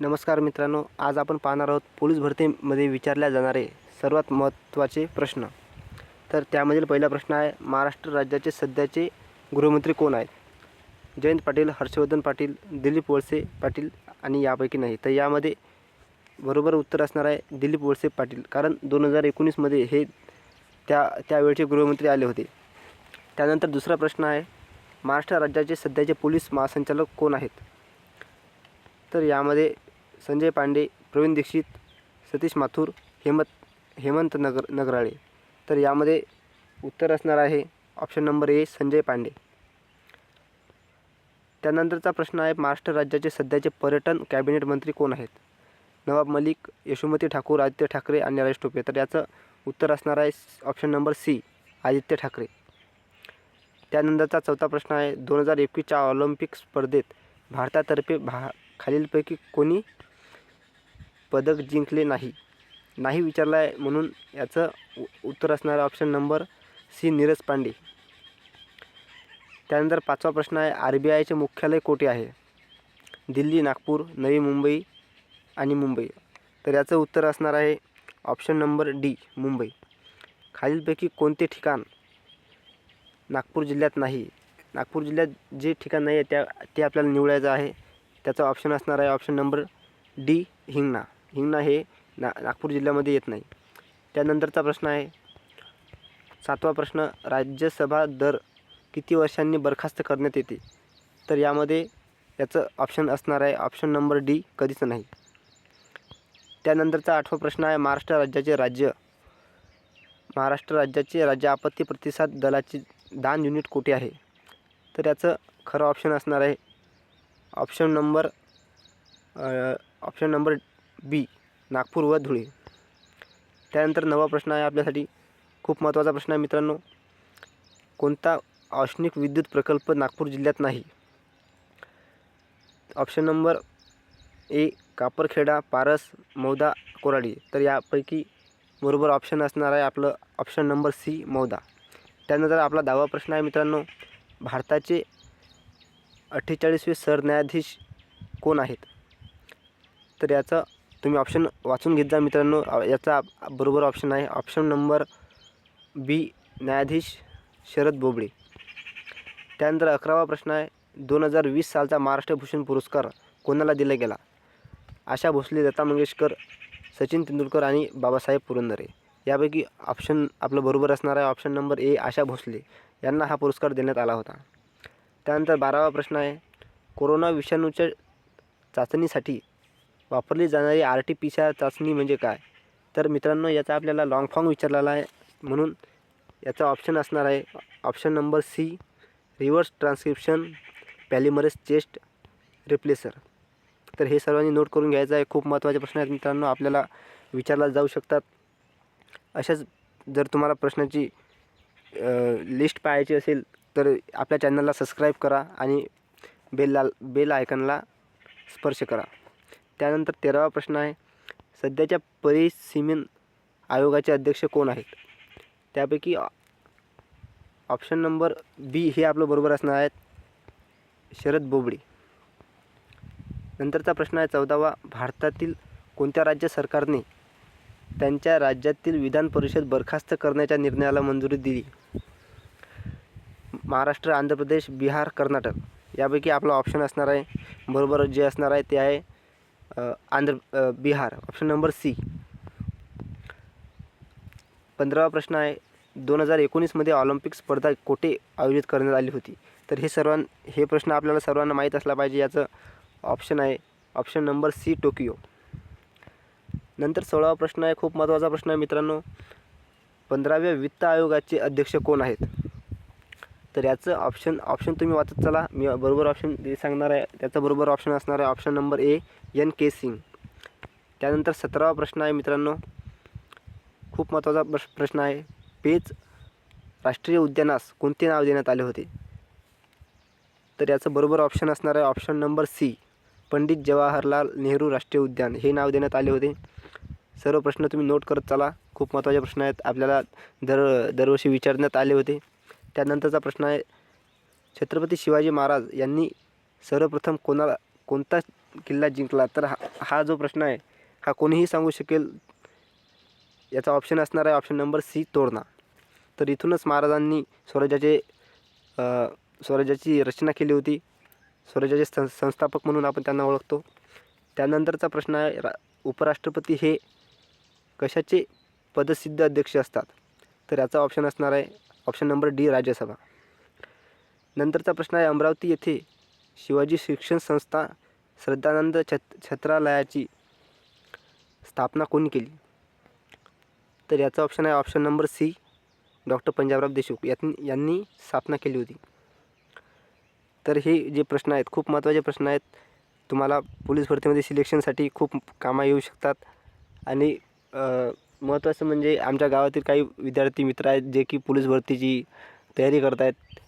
नमस्कार मित्रांनो आज आपण पाहणार आहोत पोलीस भरतीमध्ये विचारल्या जाणारे सर्वात महत्त्वाचे प्रश्न. तर त्यामधील पहिला प्रश्न आहे महाराष्ट्र राज्याचे सध्याचे गृहमंत्री कोण आहेत? जयंत पाटील हर्षवर्धन पाटील दिलीप वळसे पाटील आणि यापैकी नाही. तर यामध्ये बरोबर उत्तर असणार आहे दिलीप वळसे पाटील. कारण दोन हजार एकोणीसमध्ये हे त्या त्यावेळचे गृहमंत्री आले होते. त्यानंतर दुसरा प्रश्न आहे महाराष्ट्र राज्याचे सध्याचे पोलीस महासंचालक कोण आहेत? तर यामध्ये संजय पांडे प्रवीण दीक्षित सतीश माथुर हेमंत हेमंत नगर नगराळे. तर यामध्ये उत्तर असणार आहे option number A Sanjay Pandey. त्यानंतरचा प्रश्न आहे महाराष्ट्र राज्याचे सध्याचे पर्यटन कॅबिनेट मंत्री कोण आहेत? नवाब मलिक यशोमती ठाकूर आदित्य ठाकरे आणि राजेश टोपे. तर याचं उत्तर असणार आहे option number C Aditya Thackeray. त्यानंतरचा चौथा प्रश्न आहे दोन हजार एकवीसच्या ऑलिम्पिक स्पर्धेत भारतातर्फे भा खालीलपैकी कोणी पदक जिंकले नाही. नाही विचारलं आहे म्हणून याचं उ- उत्तर असणार option number C Neeraj Pandey. त्यानंतर पाचवा प्रश्न आहे आर बी आयचे मुख्यालय कोठे आहे? दिल्ली नागपूर नवी मुंबई आणि मुंबई. तर याचं उत्तर असणार आहे ऑप्शन नंबर डी मुंबई. खालीलपैकी कोणते ठिकाण नागपूर जिल्ह्यात नाही? नागपूर जिल्ह्यात जे ठिकाण नाही आहे त्या ते आपल्याला निवडायचं आहे त्याचा ऑप्शन असणार आहे option number D Hingna. Hingna हे ना नागपूर जिल्ह्यामध्ये येत नाही. त्यानंतरचा प्रश्न आहे सातवा प्रश्न राज्यसभा दर किती वर्षांनी बरखास्त करण्यात येते? तर यामध्ये याचं ऑप्शन असणार आहे ऑप्शन नंबर डी कधीच नाही. त्यानंतरचा आठवा प्रश्न आहे महाराष्ट्र राज्याचे राज्य. महाराष्ट्र राज्याचे राज्य आपत्ती प्रतिसाद दलाची दान युनिट कुठे आहे? तर याचं खरं ऑप्शन असणार आहे option number option number B Nagpur व धुळे. त्यानंतर नवा प्रश्न आहे आपल्यासाठी. खूप महत्त्वाचा प्रश्न आहे मित्रांनो. कोणता औष्णिक विद्युत प्रकल्प नागपूर जिल्ह्यात नाही? Option number A Kaparkheda Paras Mauda Koradi. तर यापैकी बरोबर ऑप्शन असणार आहे आपलं ऑप्शन नंबर सी मौदा. त्यानंतर आपला दहावा प्रश्न आहे मित्रांनो. भारताचे अठ्ठेचाळीसवे सरन्यायाधीश कोण आहेत? तर याचं तुम्ही ऑप्शन वाचून घेत जा मित्रांनो. याचा बरोबर ऑप्शन आहे. ऑप्शन नंबर बी न्यायाधीश शरद बोबडे. त्यानंतर अकरावा प्रश्न आहे. दोन हजार वीस सालचा महाराष्ट्र भूषण पुरस्कार कोणाला दिला गेला? आशा भोसले लता मंगेशकर सचिन तेंडुलकर आणि बाबासाहेब पुरंदरे. यापैकी ऑप्शन आपलं बरोबर असणार आहे. Option number A Asha Bhosle. यांना हा पुरस्कार देण्यात आला होता. त्यानंतर बारावा प्रश्न आहे. कोरोना विषाणूच्या चाचणीसाठी वापरली जाणारी R T P C R चाचणी म्हणजे काय? तर मित्रांनो याचा आपल्याला लॉंग फॉर्म विचारलेला आहे. म्हणून याचा ऑप्शन असणार आहे. Option number C reverse transcription polymerase chest replacer तर हे सर्वांनी नोट करून घ्यायचं आहे. खूप महत्त्वाचे प्रश्न आहेत मित्रांनो. आपल्याला विचारला जाऊ शकतात. अशाच जर तुम्हाला प्रश्नाची लिस्ट पाहायची असेल तर आपल्या चॅनलला सबस्क्राईब करा आणि बेल बेल आयकनला स्पर्श करा. त्यानंतर तेरावा प्रश्न आहे सध्याच्या परिसीमन आयोगाचे अध्यक्ष कोण आहेत? त्यापैकी ऑप्शन नंबर बी हे आपलं बरोबर असणार आहे शरद बोबडे. नंतरचा प्रश्न आहे चौदावा भारतातील कोणत्या राज्य सरकारने त्यांच्या राज्यातील विधान परिषद बरखास्त करण्याच्या निर्णयाला मंजुरी दिली? महाराष्ट्र आंध्र प्रदेश बिहार कर्नाटक. यापैकी आपला ऑप्शन असणार आहे बरोबर जे असणार आहे ते आहे Andhra Bihar. Option number C पंधरावा प्रश्न आहे. दोन हजार एकोणीसमध्ये ऑलिम्पिक स्पर्धा कोठे आयोजित करण्यात आली होती? तर हे सर्वां हे प्रश्न आपल्याला सर्वांना माहीत असला पाहिजे याचं ऑप्शन आहे. ऑप्शन नंबर सी टोकियो नंतर सोळावा प्रश्न आहे. खूप महत्त्वाचा प्रश्न आहे मित्रांनो. पंधराव्या वित्त आयोगाचे अध्यक्ष कोण आहेत? तर याचं ऑप्शन ऑप्शन तुम्ही वाचत चला. मी बरोबर ऑप्शन जे सांगणार आहे. त्याचं बरोबर ऑप्शन असणार आहे option number A N K Singh त्यानंतर सतरावा प्रश्न आहे मित्रांनो. खूप महत्त्वाचा प्रश प्रश्न आहे. पेच राष्ट्रीय उद्यानास कोणते नाव देण्यात आले होते? तर याचं बरोबर ऑप्शन असणार आहे option number C Pandit Jawaharlal Nehru राष्ट्रीय उद्यान. हे नाव देण्यात आले होते. सर्व प्रश्न तुम्ही नोट करत चला. खूप महत्त्वाचे प्रश्न आहेत. आपल्याला दर दरवर्षी विचारण्यात आले होते. त्यानंतरचा प्रश्न आहे छत्रपती शिवाजी महाराज यांनी सर्वप्रथम कोणाला कोणता किल्ला जिंकला? तर हा हा जो प्रश्न आहे हा कोणीही सांगू शकेल याचा ऑप्शन असणार आहे ऑप्शन नंबर सी तोरणा. तर इथूनच महाराजांनी स्वराज्याचे स्वराज्याची रचना केली होती. स्वराज्याचे सं संस्थापक म्हणून आपण त्यांना ओळखतो. त्यानंतरचा प्रश्न आहे रा उपराष्ट्रपती हे कशाचे पदसिद्ध अध्यक्ष असतात? तर याचा ऑप्शन असणार आहे ऑप्शन नंबर डी राज्यसभा. नंतरचा प्रश्न आहे अमरावती येथे शिवाजी शिक्षण संस्था श्रद्धानंद छत छत्रालयाची स्थापना कोणी केली? तर याचा ऑप्शन आहे option number C doctor Panjabrao Deshmukh. यात यांनी स्थापना केली होती. तर हे जे प्रश्न आहेत खूप महत्त्वाचे प्रश्न आहेत. तुम्हाला पोलीस भरतीमध्ये सिलेक्शनसाठी खूप कामा येऊ शकतात. आणि महत्त्वाचं म्हणजे आमच्या गावातील काही विद्यार्थी मित्र आहेत जे की पोलीस भरतीची तयारी करत आहेत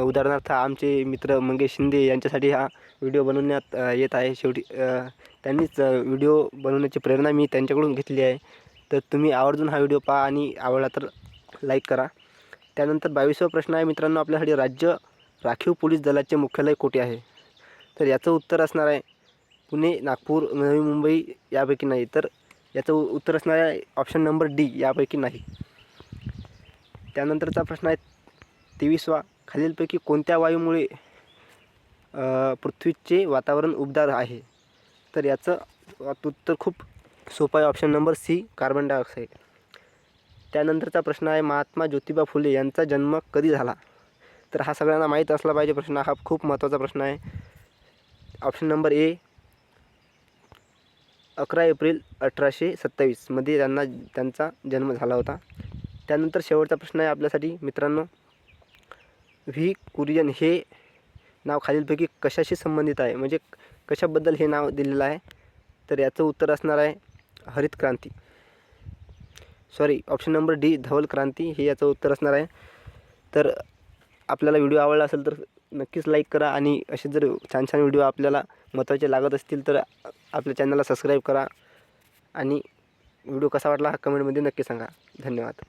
उदाहरणार्थ आमचे मित्र मंगेश शिंदे यांच्यासाठी हा व्हिडिओ बनवण्यात येत आहे. शेवटी त्यांनीच व्हिडिओ बनवण्याची प्रेरणा मी त्यांच्याकडून घेतली आहे. तर तुम्ही आवर्जून हा व्हिडिओ पहा आणि आवडला तर लाईक करा. त्यानंतर बावीसवा प्रश्न आहे मित्रांनो आपल्यासाठी राज्य राखीव पोलीस दलाचे मुख्यालय कोठे आहे? तर याचं उत्तर असणार आहे पुणे नागपूर नवी मुंबई यापैकी नाही. तर याचं उत्तर असणार आहे ऑप्शन नंबर डी यापैकी नाही. त्यानंतरचा प्रश्न आहे तेवीसवा. खालीलपैकी कोणत्या वायूमुळे पृथ्वीचे वातावरण उबदार आहे? तर याचं उत्तर खूप सोपं आहे. Option number C carbon dioxide त्यानंतरचा प्रश्न आहे महात्मा ज्योतिबा फुले यांचा जन्म कधी झाला? तर हा सगळ्यांना माहीत असला पाहिजे प्रश्न. हा खूप महत्त्वाचा प्रश्न आहे. ऑप्शन नंबर ए अकरा एप्रिल अठराशे सत्तावीसमध्ये त्यांना त्यांचा जन्म झाला होता. त्यानंतर शेवटचा प्रश्न आहे आपल्यासाठी. मित्रांनो व्ही कुरियन हे नाव खालीलपैकी कशाशी संबंधित आहे? म्हणजे कशाबद्दल हे नाव दिलेलं आहे? तर याचं उत्तर असणार आहे हरित क्रांती. सॉरी ऑप्शन नंबर डी धवल क्रांती हे याचं उत्तर असणार आहे. तर आपल्याला व्हिडिओ आवडला असेल तर नक्कीच लाईक करा आणि असे जर छान छान व्हिडिओ आपल्याला महत्त्वाचे लागत असतील तर आपल्या चॅनलला सबस्क्राईब करा आणि व्हिडिओ कसा वाटला हा कमेंटमध्ये नक्की सांगा. धन्यवाद.